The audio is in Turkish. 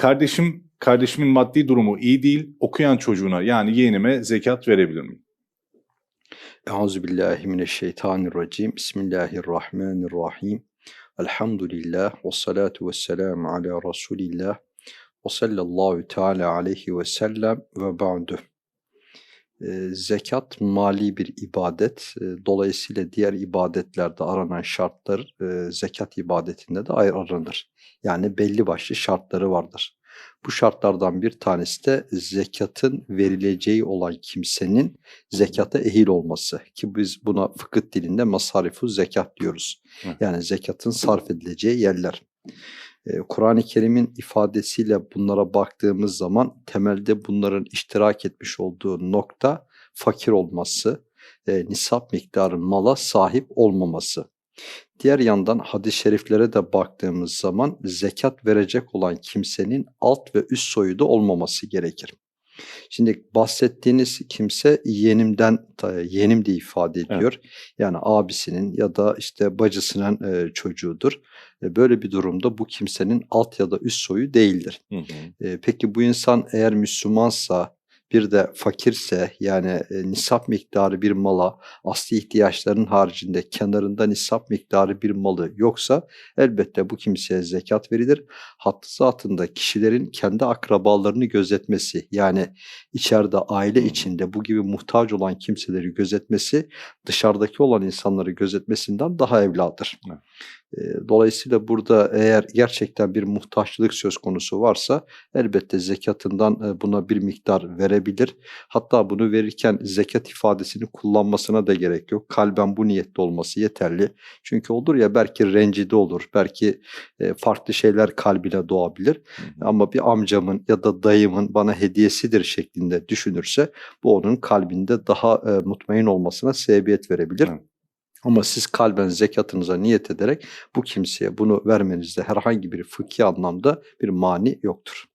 Kardeşim kardeşimin maddi durumu iyi değil. Okuyan çocuğuna yani yeğenime zekat verebilir miyim? Euzubillahimineşşeytanirracim. Bismillahirrahmanirrahim. Elhamdülillah ve salatu ve selamu ala Resulillah ve sallallahu teala aleyhi ve sellem ve ba'du. Zekat mali bir ibadet. Dolayısıyla diğer ibadetlerde aranan şartlar zekat ibadetinde de ayrı aranır. Yani belli başlı şartları vardır. Bu şartlardan bir tanesi de zekatın verileceği olan kimsenin zekata ehil olması ki biz buna fıkıh dilinde masarifu zekat diyoruz. Yani zekatın sarf edileceği yerler. Ee, Kur'an-ı Kerim'in ifadesiyle bunlara baktığımız zaman temelde bunların iştirak etmiş olduğu nokta fakir olması, e, nisap miktarı mala sahip olmaması. Diğer yandan hadis-i şeriflere de baktığımız zaman zekat verecek olan kimsenin alt ve üst soyu da olmaması gerekir. Şimdi bahsettiğiniz kimse yeğenimden, yeğenim diye ifade ediyor. Yani abisinin ya da işte bacısının e, çocuğudur. E, böyle bir durumda bu kimsenin alt ya da üst soyu değildir. Hı hı. E, peki bu insan eğer Müslümansa bir de fakirse yani e, nisap miktarı bir mala asli ihtiyaçların haricinde kenarında nisap miktarı bir malı yoksa elbette bu kimseye zekat verilir. Hattı zatında kişilerin kendi akrabalarını gözetmesi yani içeride aile Hı. içinde bu gibi muhtaç olan kimseleri gözetmesi dışarıdaki olan insanları gözetmesinden daha evladır. Evet. Dolayısıyla burada eğer gerçekten bir muhtaçlık söz konusu varsa elbette zekatından e, buna bir miktar verebilir. Hatta bunu verirken zekat ifadesini kullanmasına da gerek yok. Kalben bu niyette olması yeterli. Çünkü olur ya belki rencide olur, belki e, farklı şeyler kalbine doğabilir. Ama bir amcamın ya da dayımın bana hediyesidir şeklinde düşünürse bu onun kalbinde daha e, mutmain olmasına sebebiyet verebilir. Evet. Ama siz kalben zekatınıza niyet ederek bu kimseye bunu vermenizde herhangi bir fıkhi anlamda bir mani yoktur.